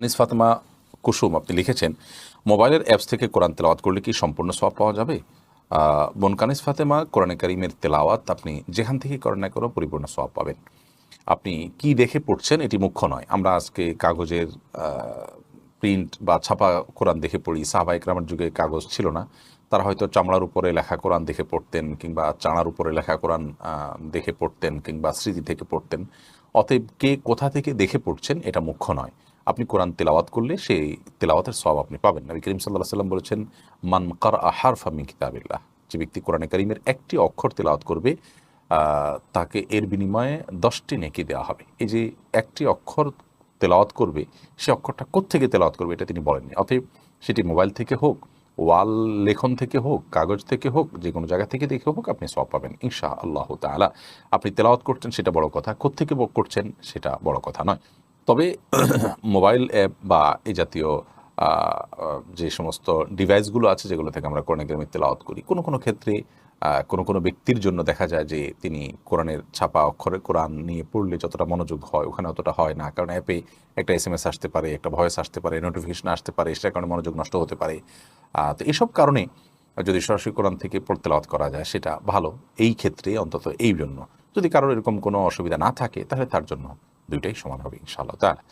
আনিস ফাতেমা কুসুম, আপনি লিখেছেন, মোবাইলের অ্যাপস থেকে কোরআন তেলাওয়াত করলে কি সম্পূর্ণ সব পাওয়া যাবে? বোন কানিস ফাতেমা, কোরআনে কারিমের তেলাওয়াত আপনি যেখান থেকেই করেন না কোনো পরিপূর্ণ সব পাবেন। আপনি কি দেখে পড়ছেন এটি মুখ্য নয়। আমরা আজকে কাগজের প্রিন্ট বা ছাপা কোরআন দেখে পড়ি। সাহাবা ইকরামের যুগে কাগজ ছিল না। তারা হয়তো চামড়ার উপরে লেখা কোরআন দেখে পড়তেন কিংবা চাঁড়ার উপরে লেখা কোরআন দেখে পড়তেন কিংবা স্মৃতি থেকে পড়তেন। অতএব কে কোথা থেকে দেখে পড়ছেন এটা মুখ্য নয়। আপনি কোরআন তেলাওয়াত করলে সেই তেলাওয়াতের সব আপনি পাবেন। নবী করিম সাল্লাহ সাল্লাম বলেছেন, মান কার আহার ফামি কিতাবিল্লাহ। যে ব্যক্তি কোরআনে করিমের একটি অক্ষর তেলাওয়াত করবে তাকে এর বিনিময়ে দশটি নেকি দেওয়া হবে। এই যে একটি অক্ষর তেলাওয়াত করবে, সে অক্ষরটা কোত্থেকে তেলাওয়াত করবে এটা তিনি বলেননি। অতএব সেটি মোবাইল থেকে হোক, ওয়াল লেখন থেকে হোক, কাগজ থেকে হোক, যে কোনো জায়গা থেকে দেখে হোক আপনি সব পাবেন ইনশা আল্লাহ তাআলা। আপনি তেলাওয়াত করছেন সেটা বড় কথা বক করছেন সেটা বড় কথা নয়। তবে মোবাইল অ্যাপ বা এই জাতীয় যে সমস্ত ডিভাইসগুলো আছে যেগুলো থেকে আমরা কোরআন গ্রামে তেলাওয়াত করি, কোনো কোনো ক্ষেত্রে কোনো কোনো ব্যক্তির জন্য দেখা যায় যে তিনি কোরআনের ছাপা অক্ষরে কোরআন নিয়ে পড়লে যতটা মনোযোগ হয়, ওখানে অতটা হয় না। কারণ অ্যাপে একটা এস এম এস আসতে পারে, একটা ভয়েস আসতে পারে নোটিফিকেশন আসতে পারে, সেটার কারণে মনোযোগ নষ্ট হতে পারে। তো এসব কারণে যদি সরাসরি কোরআন থেকে পড়তে লাওয়াত করা যায়, সেটা ভালো। এই ক্ষেত্রে অন্তত এই জন্য। যদি কারোর এরকম কোনো অসুবিধা না থাকে, তাহলে তার জন্য দুইটাই সমান হবে ইনশাআল্লাহ। তাহলে